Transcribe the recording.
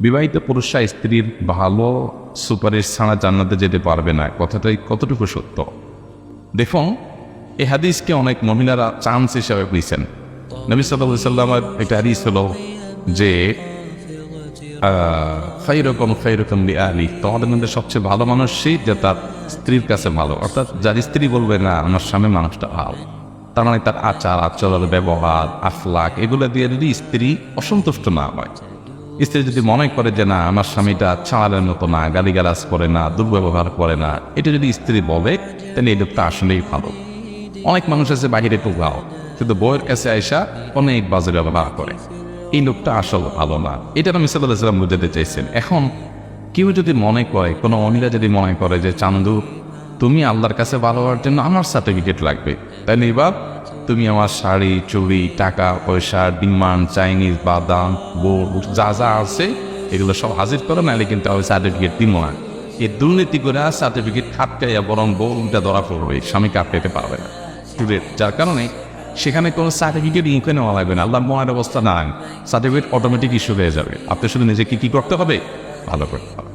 বিবাহিত পুরুষরা স্ত্রীর ভালো সুপারিশ ছাড়া জান্নাতে যেতে পারবে না। কথাটাই কতটুকু সত্য? দেখুন, এ হাদিসকে অনেক মহিলারা চান্স হিসাবে পেয়েছেন নবী সাল্লামের একটা হাদিস হলো যে ফাইরকম ফাইরকম আলী তোমাদের মধ্যে সবচেয়ে ভালো মানুষ সেই যে তার স্ত্রীর কাছে ভালো। অর্থাৎ যার স্ত্রী বলবে, না, আমার স্বামী মানুষটা ভালো। তার মানে তার আচার আচরণ ব্যবহার আফলাক এগুলো দিয়ে যদি স্ত্রী অসন্তুষ্ট না হয় স্ত্রী যদি মনে করে যে না, আমার স্বামীটা ছাড়ের মতো না, গালিগালাজ করে না, দুর্ব্যবহার করে না, এটা যদি স্ত্রী বলে, তাহলে এই লোকটা আসলেই ভালো। অনেক মানুষ আছে বাহিরে টুকাও কিন্তু বইয়ের কাছে আয়সা অনেক বাজে ব্যবহার করে। এই লোকটা আসল ভালো না। এটা আমি সাল্লাহ সাল্লাম বুঝাতে চাইছেন। এখন কেউ যদি মনে করে, কোনো মহিলা যদি মনে করে যে, চান্দু, তুমি আল্লাহর কাছে ভালো হওয়ার জন্য আমার সার্টিফিকেট লাগবে তাই এবার তুমি আমার শাড়ি, চুড়ি, টাকা, পয়সা, ডিমান্ড, চাইনিজ বাদাম বোর্ড যা যা আছে, এগুলো সব হাজির করো, নাহলে কিন্তু আমি সার্টিফিকেট দিব না। এই দুর্নীতি করে সার্টিফিকেট খাটকাইয়া বরং বউটা ধরা পড়বে স্বামীকে আটকাতে পারবে না। স্টুডেন্ট যার কারণে সেখানে কোনো সার্টিফিকেট ইনকে নেওয়া লাগবে না। আল্লাহ মহার অবস্থা নাই। সার্টিফিকেট অটোমেটিক ইস্যু হয়ে যাবে। আপনি শুধু নিজেকে কী করতে হবে? ভালো করতে হবে।